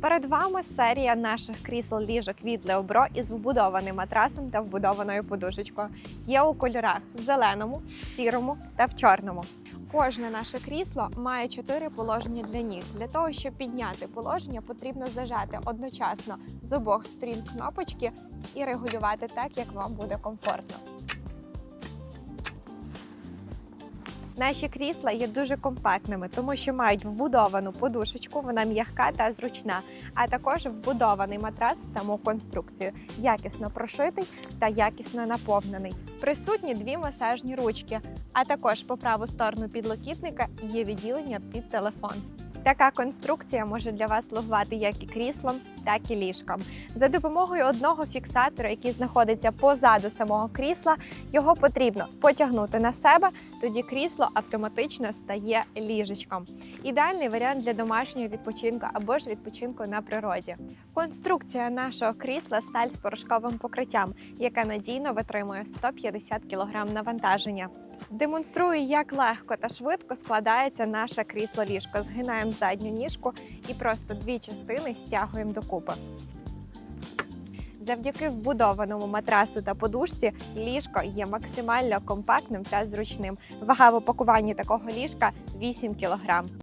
Перед вами серія наших крісел ліжок від Леобро із вбудованим матрасом та вбудованою подушечкою. Є у кольорах зеленому, сірому та в чорному. Кожне наше крісло має чотири положення для ніг. Для того, щоб підняти положення, потрібно зажати одночасно з обох сторін кнопочки і регулювати так, як вам буде комфортно. Наші крісла є дуже компактними, тому що мають вбудовану подушечку, вона м'яка та зручна, а також вбудований матрас в саму конструкцію, якісно прошитий та якісно наповнений. Присутні дві масажні ручки, а також по праву сторону підлокітника є відділення під телефон. Така конструкція може для вас слугувати як і кріслом, так і ліжком. За допомогою одного фіксатора, який знаходиться позаду самого крісла, його потрібно потягнути на себе, тоді крісло автоматично стає ліжечком. Ідеальний варіант для домашнього відпочинку або ж відпочинку на природі. Конструкція нашого крісла сталь з порошковим покриттям, яка надійно витримує 150 кг навантаження. Демонструю, як легко та швидко складається наше крісло-ліжко. Згинаємо задню ніжку і просто дві частини стягуємо докупи. Завдяки вбудованому матрасу та подушці ліжко є максимально компактним та зручним. Вага в упакуванні такого ліжка 8 кг.